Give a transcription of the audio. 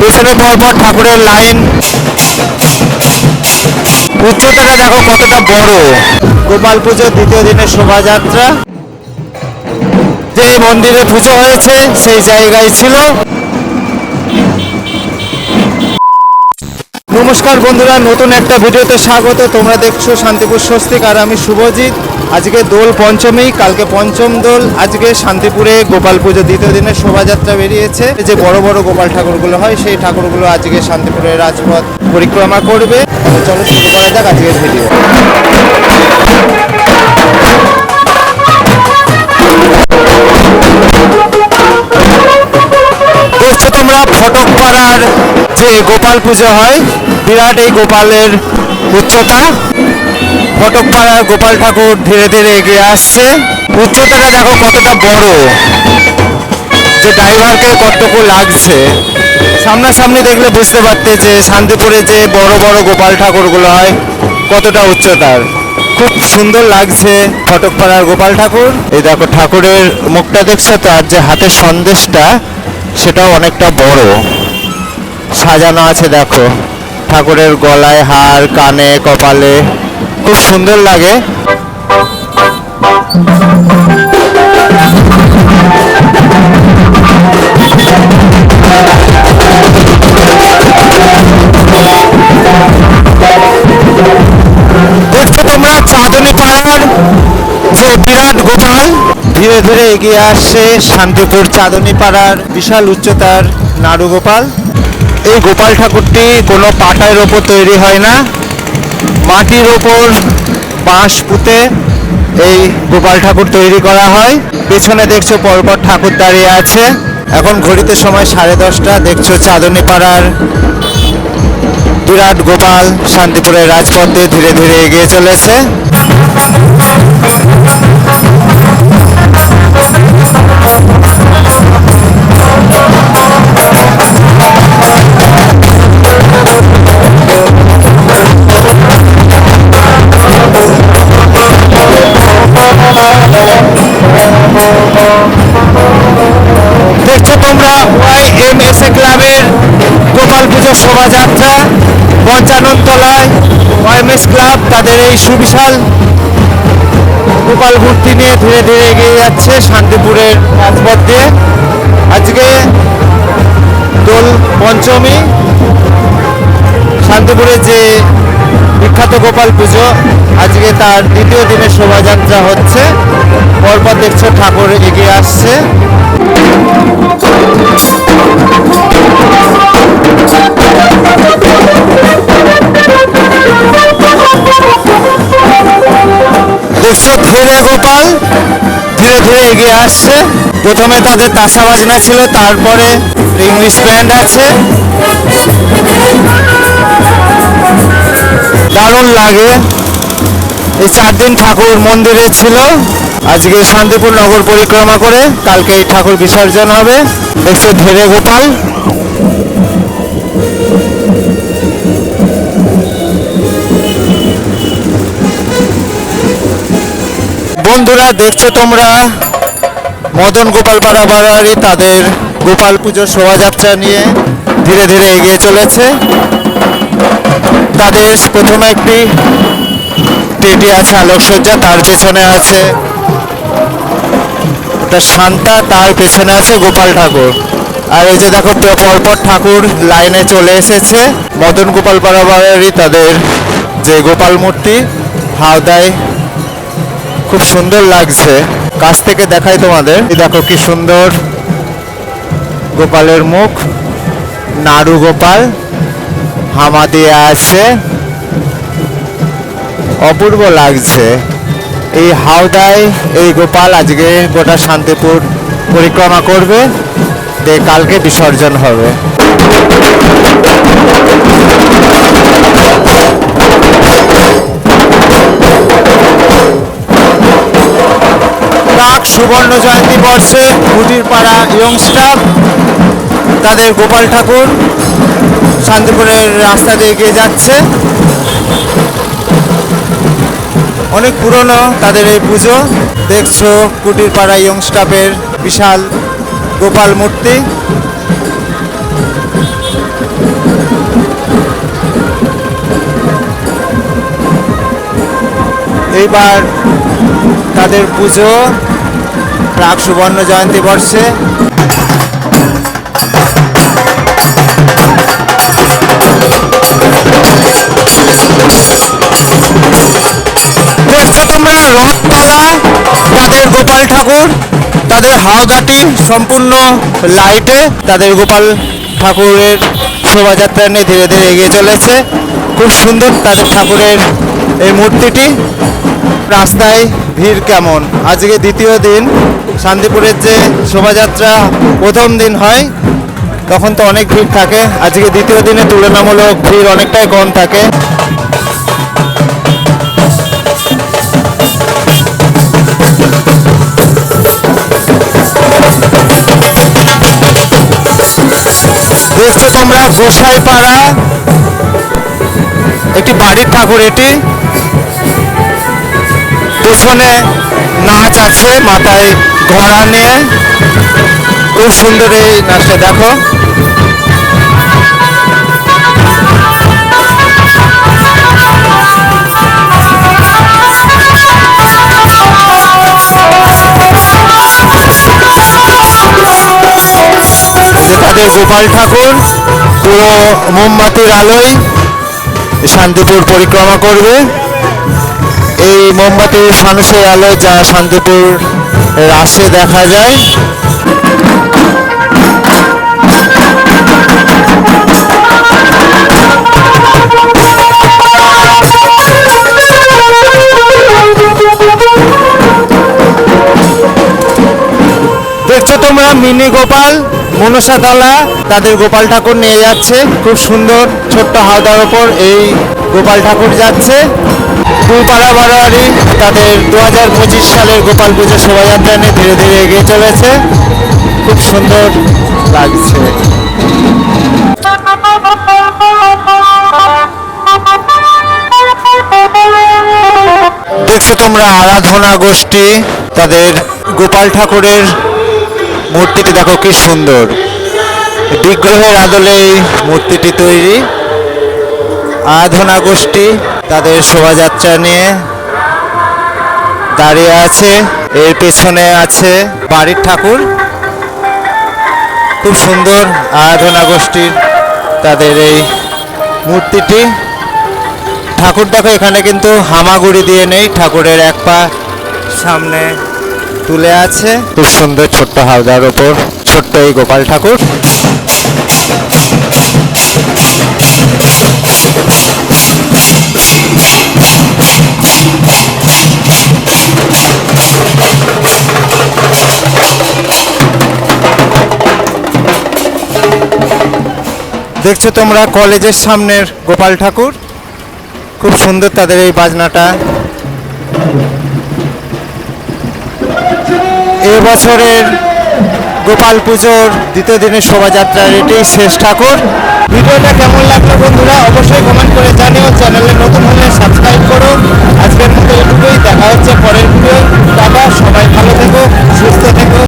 পেছনে পরপর ঠাকুরের লাইন। উচ্চতাটা দেখো কতটা বড়। গোপাল পুজোর দ্বিতীয় দিনের শোভাযাত্রা। যে মন্দিরে পুজো হয়েছে সেই জায়গায় ছিল। নমস্কার বন্ধুরা, নতুন একটা ভিডিওতে স্বাগত। তোমরা দেখছ শান্তিপুর স্বস্তিক আর আমি শুভজিৎ। আজকে দোল পঞ্চমী, কালকে পঞ্চম দোল। আজকে শান্তিপুরে গোপাল পুজো দ্বিতীয় দিনে শোভাযাত্রা বেরিয়েছে। যে বড় বড় গোপাল ঠাকুরগুলো হয়, সেই ঠাকুরগুলো আজকে শান্তিপুরের রাজপথ পরিক্রমা করবে। চলো শুরু করা যাক আজকের ভিডিও। যে গোপাল পুজো হয়, বিরাট এই গোপালের উচ্চতা। ফটক পাড়ার গোপাল ঠাকুর ধীরে ধীরে এগিয়ে আসছে। উচ্চতাটা দেখো কতটা বড়, যে ড্রাইভারকে কতটুকু লাগছে। সামনাসামনি দেখলে বুঝতে পারতে যে শান্তিপুরে যে বড় বড় গোপাল ঠাকুরগুলো হয়, কতটা উচ্চতার। খুব সুন্দর লাগছে ফটকপাড়ার গোপাল ঠাকুর। এই দেখো ঠাকুরের মুখটা দেখছ তো, আর যে হাতের সন্দেশটা, সেটাও অনেকটা বড়। সাজানো আছে, দেখো। ঠাকুরের গলায় হার, কানে, কপালে। খুব সুন্দর লাগে। দেখছ তোমরা, চাঁদনি পাড়ার যে বিরাট গোপাল? ধীরে ধীরে এগিয়ে আসছে শান্তিপুর চাঁদনি পাড়ার বিশাল উচ্চতার নাড়ু গোপাল এই গোপাল ঠাকুরটি কোনো পাটার ওপর তৈরি হয় না। মাটির ওপর বাঁশ পুঁতে এই গোপাল ঠাকুর তৈরি করা হয়। পেছনে দেখছ পরপর ঠাকুর দাঁড়িয়ে আছে। এখন ঘড়িতে সময় সাড়ে দশটা। দেখছ চাঁদনি পাড়ার বিরাট গোপাল শান্তিপুরের রাজপথ ধীরে ধীরে এগিয়ে চলেছে। ওয়াইএমএস ক্লাব তাদের এই সুবিশাল গোপাল মূর্তি নিয়ে ধীরে ধীরে এগিয়ে যাচ্ছে শান্তিপুরের রাজপথ দিয়ে। আজকে দোল পঞ্চমী। শান্তিপুরে যে বিখ্যাত গোপাল পুজো, আজকে তার দ্বিতীয় দিনের শোভাযাত্রা হচ্ছে। পরপর দেখছ ঠাকুর এগিয়ে আসছে। দেখছ গোপাল। ধীরে ধীরে এগিয়ে আসছে। প্রথমে তাদের তাসা বাজনা ছিল, তারপরে ইংলিশ ব্যান্ড আছে। দারুণ লাগে। এই চার দিন ঠাকুর মন্দিরে ছিল। আজকে শান্তিপুর নগর পরিক্রমা করে কালকে এই ঠাকুর বিসর্জন হবে। দেখছ ধীরে গোপাল। বন্ধুরা, দেখছ তোমরা? মদন গোপাল পাড়া তাদের গোপাল পুজোর শোভাযাত্রা নিয়ে ধীরে ধীরে এগিয়ে চলেছে। তাদের প্রথমে একটি টেটি আছে, আলোকসজ্জা, তার পেছনে আছে ওটা শান্তা, তার পেছনে আছে গোপাল ঠাকুর। আর এই যে দেখো পরপর ঠাকুর লাইনে চলে এসেছে। মদন গোপাল পাড়া তাদের যে গোপাল মূর্তি, হাওদায় খুব সুন্দর লাগছে। কাছ থেকে দেখাই তোমাদের। দেখো কি সুন্দর গোপালের মুখ। নাড়ু গোপাল হামা দিয়ে আছে। অপূর্ব লাগছে। এই হাওদায় এই গোপাল আজকে গোটা শান্তিপুর পরিক্রমা করবে। দিয়ে কালকে বিসর্জন হবে। সুবর্ণ জয়ন্তী বর্ষে কুটিরপাড়া ইয়ং স্টাফ, তাদের গোপাল ঠাকুর শান্তিপুরের রাস্তা দিয়ে এগিয়ে যাচ্ছে। অনেক পুরনো তাদের এই পুজো। দেখছ কুটিরপাড়া ইয়ং স্টাফের বিশাল গোপাল মূর্তি। এইবার তাদের পুজো। প্রাক সুবর্ণ জয়ন্তী বর্ষে। তোমরা, রথতলা তাদের গোপাল ঠাকুর, তাদের হাওদাটি সম্পূর্ণ লাইটে তাদের গোপাল ঠাকুরের শোভাযাত্রা নিয়ে ধীরে ধীরে এগিয়ে চলেছে। খুব সুন্দর তাদের ঠাকুরের এই মূর্তিটি। রাস্তায় ভিড় কেমন? আজকে দ্বিতীয় দিন। শান্তিপুরের যে শোভাযাত্রা প্রথম দিন হয়, তখন তো অনেক ভিড় থাকে। আজকে দ্বিতীয় দিনে তুলনামূলক ভিড় অনেকটাই কম থাকে। দেখছ তোমরা গোসাইপাড়া একটি বাড়ির ঠাকুর এটি। পেছনে নাচ আছে, মাথায় ঘোড়া নিয়ে খুব সুন্দর এই নাচটা, দেখো। তাদের গোপাল ঠাকুর, পুরো মোমবাতির আলোয় শান্তিপুর পরিক্রমা করবে। এই মোমবাতির ফানুসের আলো যা শান্তিপুর রাশে দেখা যায়। দেখছ তোমরা, মিনি গোপাল মনসাতলা তাদের গোপাল ঠাকুর নিয়ে যাচ্ছে। খুব সুন্দর, ছোট্ট হাওদার ওপর এই গোপাল ঠাকুর যাচ্ছে। ফুলপাড়া বারোয়ারি তাদের দু হাজার পঁচিশ সালের গোপাল পুজো শোভাযাত্রা নিয়ে ধীরে ধীরে এগিয়ে চলেছে। খুব সুন্দর লাগছে। দেখছ তোমরা, আরাধনা গোষ্ঠী, তাদের গোপাল ঠাকুরের মূর্তিটি, দেখো কি সুন্দর। বিগ্রহের আদলে এই মূর্তিটি তৈরি। আরাধনা গোষ্ঠী তাদের শোভাযাত্রা নিয়ে দাঁড়িয়ে আছে। এর পেছনে আছে বাড়ির ঠাকুর। খুব সুন্দর আরাধনা গোষ্ঠীর তাদের এই মূর্তিটি। ঠাকুর দেখো, এখানে কিন্তু হামাগুড়ি দিয়ে নেই, ঠাকুরের এক পা সামনে তুলে আছে। খুব সুন্দর ছোট্ট হাওদার ওপর, ছোট্ট এই গোপাল ঠাকুর। দেখছ তোমরা কলেজের সামনের গোপাল ঠাকুর? খুব সুন্দর তাদের এই বাজনাটা। এবছরের গোপাল পুজোর দ্বিতীয় দিনের শোভাযাত্রার এটি শেষ ঠাকুর। ভিডিওটা কেমন লাগল বন্ধুরা? অবশ্যই কমেন্ট করে জানিও। চ্যানেলে নতুন হলে সাবস্ক্রাইব করো। আজকের মতো এটুকুই। দেখা হচ্ছে পরের ভিডিও টাটা, সবাই ভালো থেকো, সুস্থ থেকো।